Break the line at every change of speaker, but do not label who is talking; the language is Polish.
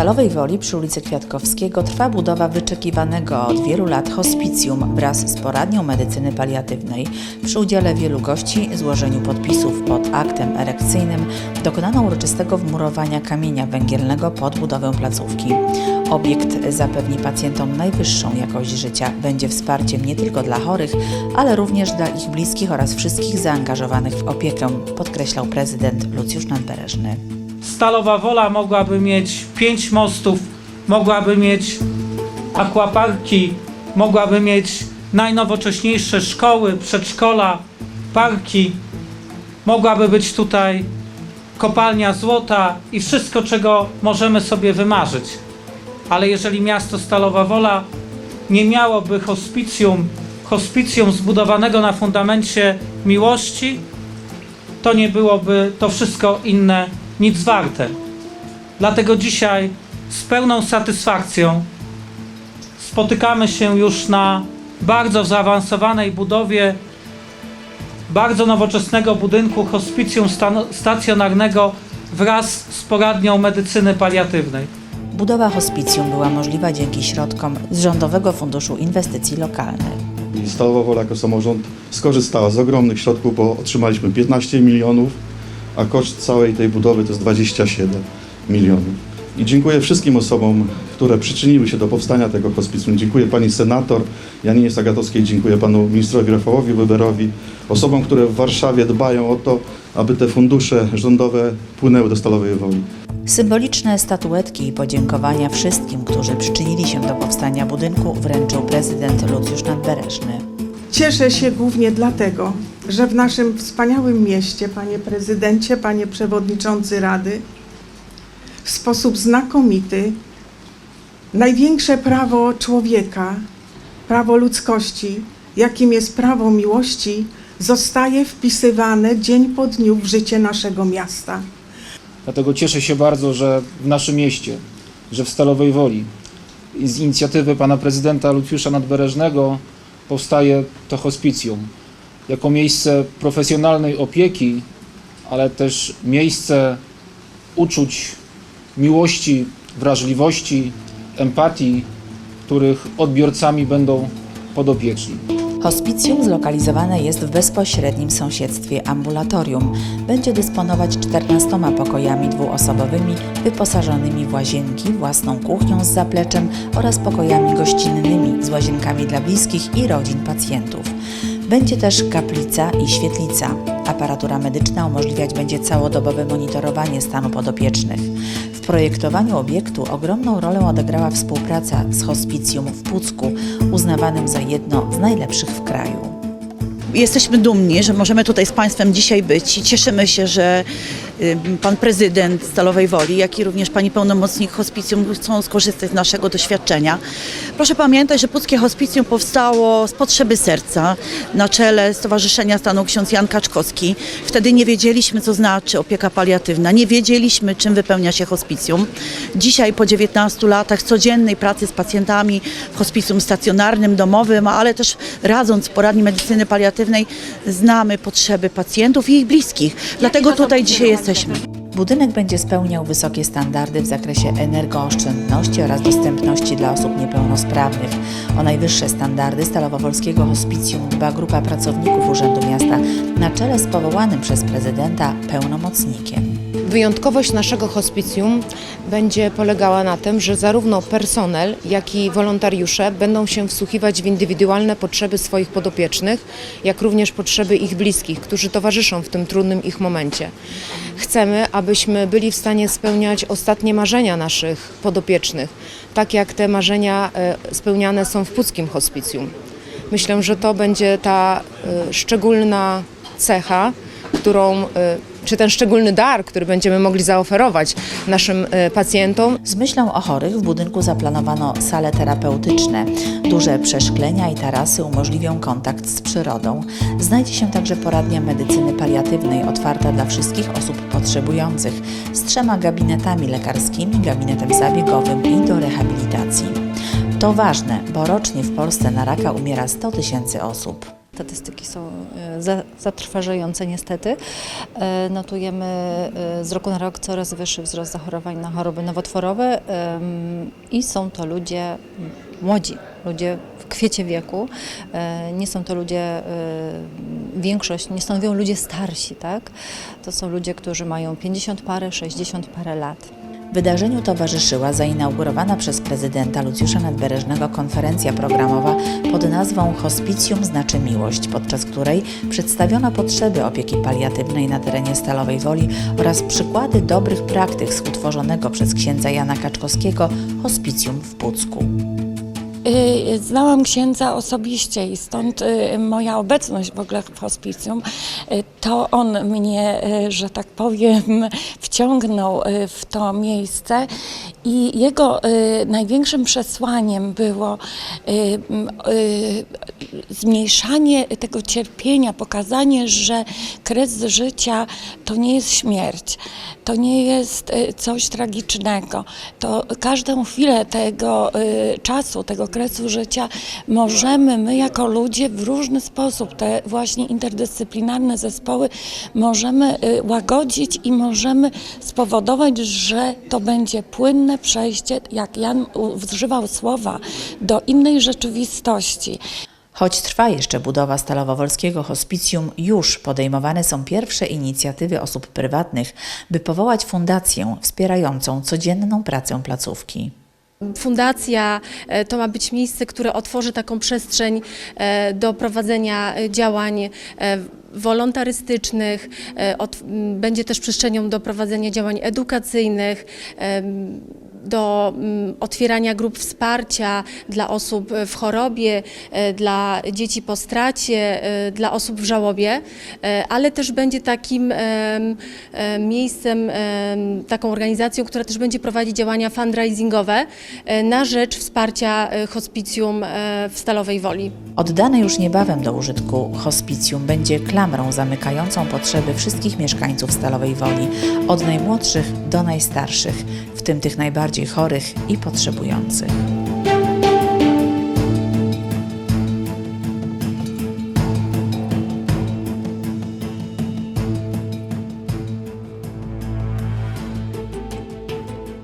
Stalowej Woli przy ulicy Kwiatkowskiego trwa budowa wyczekiwanego od wielu lat hospicjum wraz z poradnią medycyny paliatywnej. Przy udziale wielu gości, złożeniu podpisów pod aktem erekcyjnym dokonano uroczystego wmurowania kamienia węgielnego pod budowę placówki. Obiekt zapewni pacjentom najwyższą jakość życia, będzie wsparciem nie tylko dla chorych, ale również dla ich bliskich oraz wszystkich zaangażowanych w opiekę, podkreślał prezydent Lucjusz Nadbereżny.
Stalowa Wola mogłaby mieć pięć mostów, mogłaby mieć akwaparki, mogłaby mieć najnowocześniejsze szkoły, przedszkola, parki. Mogłaby być tutaj kopalnia złota i wszystko, czego możemy sobie wymarzyć. Ale jeżeli miasto Stalowa Wola nie miałoby hospicjum, hospicjum zbudowanego na fundamencie miłości, to nie byłoby to wszystko inne nic warte. Dlatego dzisiaj z pełną satysfakcją spotykamy się już na bardzo zaawansowanej budowie bardzo nowoczesnego budynku hospicjum stacjonarnego wraz z poradnią medycyny paliatywnej.
Budowa hospicjum była możliwa dzięki środkom z Rządowego Funduszu Inwestycji Lokalnych.
Stalowa Wola jako samorząd skorzystała z ogromnych środków, bo otrzymaliśmy 15 milionów, a koszt całej tej budowy to jest 27 milionów. I dziękuję wszystkim osobom, które przyczyniły się do powstania tego hospicjum. Dziękuję pani senator Janinie Sagatowskiej, dziękuję panu ministrowi Rafałowi Weberowi, osobom, które w Warszawie dbają o to, aby te fundusze rządowe płynęły do Stalowej Woli.
Symboliczne statuetki i podziękowania wszystkim, którzy przyczynili się do powstania budynku, wręczył prezydent Lucjusz Nadbereżny.
Cieszę się głównie dlatego, że w naszym wspaniałym mieście, panie prezydencie, panie przewodniczący Rady, w sposób znakomity największe prawo człowieka, prawo ludzkości, jakim jest prawo miłości, zostaje wpisywane dzień po dniu w życie naszego miasta.
Dlatego cieszę się bardzo, że w naszym mieście, że w Stalowej Woli z inicjatywy pana prezydenta Lutwiusza Nadbereżnego powstaje to hospicjum. Jako miejsce profesjonalnej opieki, ale też miejsce uczuć miłości, wrażliwości, empatii, których odbiorcami będą podopieczni.
Hospicjum zlokalizowane jest w bezpośrednim sąsiedztwie ambulatorium. Będzie dysponować 14 pokojami dwuosobowymi, wyposażonymi w łazienki, własną kuchnią z zapleczem oraz pokojami gościnnymi z łazienkami dla bliskich i rodzin pacjentów. Będzie też kaplica i świetlica. Aparatura medyczna umożliwiać będzie całodobowe monitorowanie stanu podopiecznych. W projektowaniu obiektu ogromną rolę odegrała współpraca z hospicjum w Pucku, uznawanym za jedno z najlepszych w kraju.
Jesteśmy dumni, że możemy tutaj z Państwem dzisiaj być i cieszymy się, że y, Pan Prezydent Stalowej Woli, jak i również Pani Pełnomocnik Hospicjum chcą skorzystać z naszego doświadczenia. Proszę pamiętać, że Puckie Hospicjum powstało z potrzeby serca na czele Stowarzyszenia Stanu ksiądz Jan Kaczkowski. Wtedy nie wiedzieliśmy, co znaczy opieka paliatywna, nie wiedzieliśmy, czym wypełnia się hospicjum. Dzisiaj po 19 latach codziennej pracy z pacjentami w hospicjum stacjonarnym, domowym, ale też radząc w poradni medycyny paliatywnej, znamy potrzeby pacjentów i ich bliskich. Dlatego tutaj dzisiaj jesteśmy.
Budynek będzie spełniał wysokie standardy w zakresie energooszczędności oraz dostępności dla osób niepełnosprawnych. O najwyższe standardy Stalowowolskiego Hospicjum dba grupa pracowników Urzędu Miasta na czele z powołanym przez prezydenta pełnomocnikiem.
Wyjątkowość naszego hospicjum będzie polegała na tym, że zarówno personel, jak i wolontariusze będą się wsłuchiwać w indywidualne potrzeby swoich podopiecznych, jak również potrzeby ich bliskich, którzy towarzyszą w tym trudnym ich momencie. Chcemy, abyśmy byli w stanie spełniać ostatnie marzenia naszych podopiecznych, tak jak te marzenia e, spełniane są w Puckim Hospicjum. Myślę, że to będzie ta e, szczególna cecha, którą, e, czy ten szczególny dar, który będziemy mogli zaoferować naszym e, pacjentom.
Z myślą o chorych w budynku zaplanowano sale terapeutyczne. Duże przeszklenia i tarasy umożliwią kontakt z przyrodą. Znajdzie się także poradnia medycyny paliatywnej otwarta dla wszystkich osób potrzebujących z trzema gabinetami lekarskimi, gabinetem zabiegowym i do rehabilitacji. To ważne, bo rocznie w Polsce na raka umiera 100 tysięcy osób.
Statystyki są zatrważające niestety. E, Notujemy e, z roku na rok coraz wyższy wzrost zachorowań na choroby nowotworowe i są to ludzie młodzi, ludzie w kwiecie wieku. E, Nie są to ludzie, większość nie stanowią ludzie starsi, tak? To są ludzie, którzy mają 50 parę, 60 parę lat.
Wydarzeniu towarzyszyła zainaugurowana przez prezydenta Lucjusza Nadbereżnego konferencja programowa pod nazwą Hospicjum znaczy miłość, podczas której przedstawiono potrzeby opieki paliatywnej na terenie Stalowej Woli oraz przykłady dobrych praktyk z utworzonego przez księdza Jana Kaczkowskiego hospicjum w Pucku.
Y, Znałam księdza osobiście i stąd y, moja obecność w ogóle w hospicjum. Y, To on mnie, że tak powiem, wciągnął w to miejsce i jego największym przesłaniem było zmniejszanie tego cierpienia, pokazanie, że kres życia to nie jest śmierć, to nie jest coś tragicznego. To każdą chwilę tego czasu, tego kresu życia możemy my jako ludzie w różny sposób, te właśnie interdyscyplinarne zespoły możemy y, łagodzić i możemy spowodować, że to będzie płynne przejście, jak Jan używał słowa, do innej rzeczywistości.
Choć trwa jeszcze budowa Stalowowolskiego Hospicjum, już podejmowane są pierwsze inicjatywy osób prywatnych, by powołać fundację wspierającą codzienną pracę placówki.
Fundacja e, to ma być miejsce, które otworzy taką przestrzeń e, do prowadzenia e, działań wolontarystycznych, będzie też przestrzenią do prowadzenia działań edukacyjnych, do mm, otwierania grup wsparcia dla osób w chorobie, e, dla dzieci po stracie, e, dla osób w żałobie, e, ale też będzie takim em, miejscem, em, taką organizacją, która też będzie prowadzić działania fundraisingowe na rzecz wsparcia hospicjum w Stalowej Woli.
Oddane już niebawem do użytku hospicjum będzie klamrą zamykającą potrzeby wszystkich mieszkańców Stalowej Woli, od najmłodszych do najstarszych, w tym tych najbardziej chorych i potrzebujących.